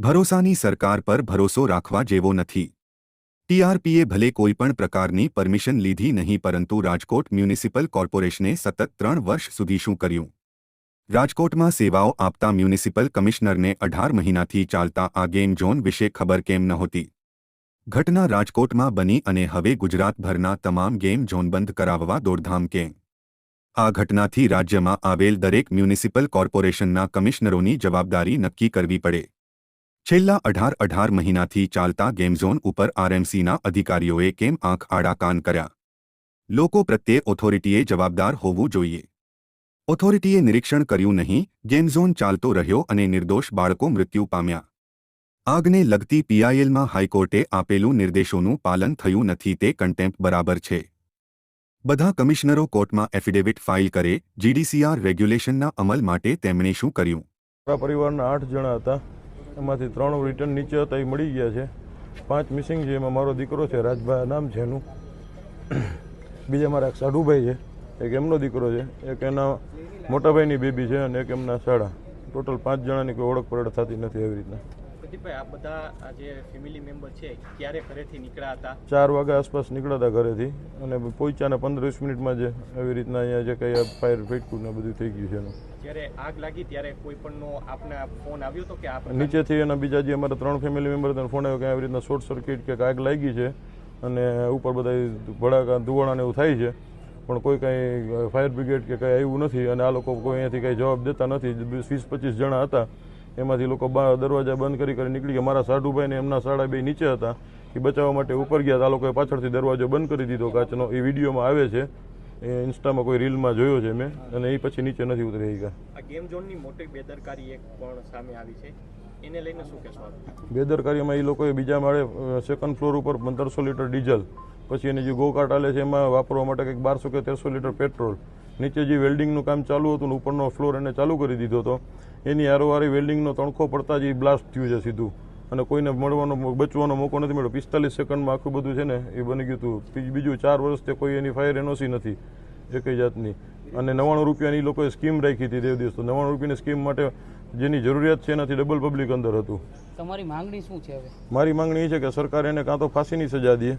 ભરોસાની સરકાર પર ભરોસો રાખવા જેવો નથી. ટીઆરપીએ ભલે કોઈપણ પ્રકારની પરમિશન લીધી નહીં, પરંતુ રાજકોટ મ્યુનિસિપલ કોર્પોરેશને સતત ત્રણ વર્ષ સુધી શું કર્યું? રાજકોટમાં સેવાઓ આપતા મ્યુનિસિપલ કમિશનરને અઢાર મહિનાથી ચાલતા આ ગેમ ઝોન વિશે ખબર કેમ નહોતી? ઘટના રાજકોટમાં બની અને હવે ગુજરાતભરના તમામ ગેમ ઝોન બંધ કરાવવા દોડધામ કેમ? આ ઘટનાથી રાજ્યમાં આવેલ દરેક મ્યુનિસિપલ કોર્પોરેશનના કમિશનરોની જવાબદારી નક્કી કરવી પડે. છેલ્લા અઢાર અઢાર મહિનાથી ચાલતા ગેમઝોન ઉપર આરએમસીના અધિકારીઓએ કેમ આંખ આડા કાન કર્યા? લોકો પ્રત્યે ઓથોરિટીએ જવાબદાર હોવું જોઈએ. ઓથોરિટીએ નિરીક્ષણ કર્યું નહીં ગેમઝોન ચાલતો રહ્યો અને નિર્દોષ બાળકો મૃત્યુ પામ્યા. આગને લગતી પીઆઈએલમાં હાઈકોર્ટે આપેલું નિર્દેશોનું પાલન થયું નથી તે કન્ટેમ્પ બરાબર છે. બધા કમિશનરો કોર્ટમાં એફિડેવિટ ફાઇલ કરે, જીડીસીઆર રેગ્યુલેશનના અમલ માટે તેમણે શું કર્યું? પરિવારના આઠ જણા હતા. એમાંથી ત્રણ રિટર્ન નીચે હતા, એ મળી ગયા છે. પાંચ મિસિંગ છે, એમાં મારો દીકરો છે રાજભાઈ નામ છે એનું. બીજા મારા એક સાઢુભાઈ છે, એક એમનો દીકરો છે, એક એના મોટાભાઈની બેબી છે અને એક એમના શાળા ટોટલ પાંચ જણાની કોઈ ઓળખ પરડ થતી નથી એવી રીતના. પ્રદીપભાઈ આ બધા આ જે ફેમિલી મેમ્બર છે ક્યારે ઘરેથી નીકળ્યા હતા? ચાર વાગ્યા આસપાસ નીકળ્યા હતા ઘરેથી. અને પહોંચ્યા ને પંદર વીસ મિનિટમાં જે એવી રીતના અહીંયા જે કંઈ ફાયર ફેટકું ને બધું થઈ ગયું છે એનું. જ્યારે આગ લાગી ત્યારે કોઈ પણનો આપને ફોન આવ્યો હતો કે આ નીચેથી એના બીજા જે અમારા ત્રણ ફેમિલી મેમ્બર હતા ફોન આવ્યો કે આવી રીતના શોર્ટ સર્કિટ કે આગ લાગી છે અને ઉપર બધા ભડાકા ધુવાણા ને એવું થાય છે. પણ કોઈ કાંઈ ફાયર બ્રિગેડ કે કાંઈ આવ્યું નથી અને આ લોકો કોઈ અહીંયાથી કાંઈ જવાબ દેતા નથી. વીસ પચીસ જણા હતા. એમાંથી લોકો દરવાજા બંધ કરી કરી નીકળી ગયા. મારા સાઢુભાઈ ને એમના સાડા બે નીચે હતા. એ બચાવવા માટે ઉપર ગયા. આ લોકોએ પાછળથી દરવાજો બંધ કરી દીધો કાચનો. એ વિડીયોમાં આવે છે. એ ઇન્સ્ટામાં કોઈ રીલમાં જોયો છે મેં. અને એ પછી નીચે નથી ઉતરી ગયા. આ ગેમ ઝોનની મોટી બેદરકારી એક પણ સામે આવી છે. એને લઈને શું કહેશો બેદરકારીમાં એ લોકોએ બીજા માળે સેકન્ડ ફ્લોર ઉપર પંદરસો લીટર ડીઝલ પછી એની જે ગોકાટ આલે છે એમાં વાપરવા માટે કંઈક બારસો કે તેરસો લીટર પેટ્રોલ. નીચે જે વેલ્ડિંગનું કામ ચાલુ હતું ને ઉપરનો ફ્લોર એને ચાલુ કરી દીધો હતો એની હારોહારી વેલ્ડિંગનો તણખો પડતા જ એ બ્લાસ્ટ થયું છે સીધું. અને કોઈને મળવાનો બચવાનો મોકો નથી મળ્યો. પિસ્તાલીસ સેકન્ડમાં આખું બધું છે ને એ બની ગયું હતું. બીજું- ચાર વર્ષથી કોઈ એની ફાયર એનઓસી નથી એકઈ જાતની. અને નવ્વાણું રૂપિયાની એ લોકોએ સ્કીમ રાખી હતી દેવ દિવસ તો. નવ્વાણું રૂપિયાની સ્કીમ માટે જેની જરૂરિયાત છે એનાથી ડબલ પબ્લિક અંદર હતું. તમારી માંગણી શું છે હવે? મારી માંગણી એ છે કે સરકાર એને કાં તો ફાંસીની સજા દે.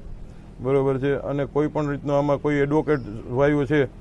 બરોબર છે. અને કોઈ પણ રીતનો આમાં કોઈ એડવોકેટ વાયુ છે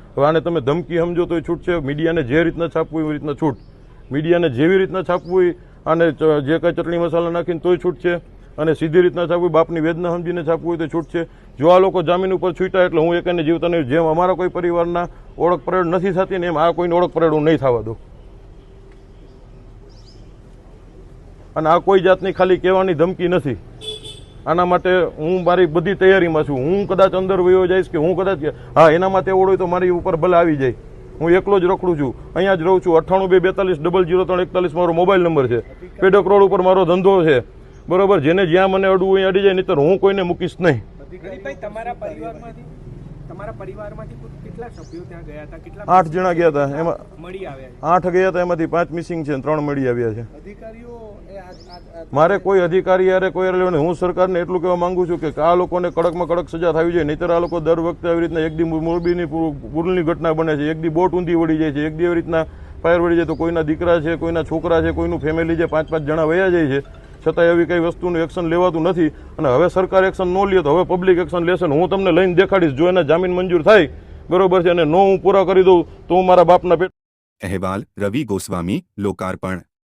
હવે આને તમે ધમકી સમજો તો છૂટ છે. મીડિયાને જે રીતના છાપવું એવી રીતના છૂટ. મીડિયાને જેવી રીતના છાપવું હોય આને જે કાંઈ ચટણી મસાલા નાખીને તોય છૂટ છે. અને સીધી રીતના છાપવું બાપની વેદના સમજીને છાપવું હોય તો છૂટ છે. જો આ લોકો જામીન ઉપર છૂટ્યા એટલે હું એકને જીવતા નહીં જેમ અમારા કોઈ પરિવારના ઓળખ પરેડ નથી થતી ને એમ આ કોઈને ઓળખ પરેડ હું નહીં થવા દઉં. અને આ કોઈ જાતની ખાલી કહેવાની ધમકી નથી. આના માટે હું મારી બધી તૈયારીમાં છું. હું કદાચ અંદર વયો જઈશ કે હું કદાચ હા, એના માટે ઓળો હોય તો મારી ઉપર ભલે આવી જાય. હું એકલો જ રખડું છું. અહીંયા જ રહું છું. અઠ્ઠાણું બે બેતાલીસ, ડબલ જીરો ત્રણ એકતાલીસ મારો મોબાઈલ નંબર છે. પેડક રોડ ઉપર મારો ધંધો છે. બરોબર? જેને જ્યાં મને અડવું હોય અડી જાય, નહીતર હું કોઈને મૂકીશ નહીં. તમારા પરિવારમાંથી તમારા પરિવારમાંથી કેટલા સભ્યો ત્યાં ગયા હતા? કેટલા આઠ જણા ગયા હતા. એમાં મળી આવ્યા આઠ ગયા હતા એમાંથી પાંચ મિસિંગ છે ત્રણ મળી આવ્યા છે. અધિકારીઓ મારે કોઈ અધિકારી યારે કોઈ લેવાનું. હું સરકારને એટલું કહેવા માંગુ છું કે આ લોકોને કડકમાં કડક સજા થવી જોઈએ. નહીતર આ લોકો દર વખતે આવી રીતના એક દી મોરબીની પૂરની ઘટના બને છે. એક દી બોટ ઊંધી વળી જાય છે. એક દી રીતના ફાયર વળી જાય તો કોઈના દીકરા છે કોઈના છોકરા છે કોઈનું ફેમિલી છે. પાંચ પાંચ જણા વયા જાય છે. છતાં એવી કઈ વસ્તુનું એક્શન લેવાતું નથી. અને હવે સરકાર એક્શન ન લે તો હવે પબ્લિક એક્શન લેશે હું તમને લઈને દેખાડીશ જો એના જામીન મંજૂર થાય, બરોબર છે, અને નો હું પૂરા કરી દઉં તો હું મારા બાપના પેટ અહેવાલ રવિ ગોસ્વામી, લોકાર્પણ.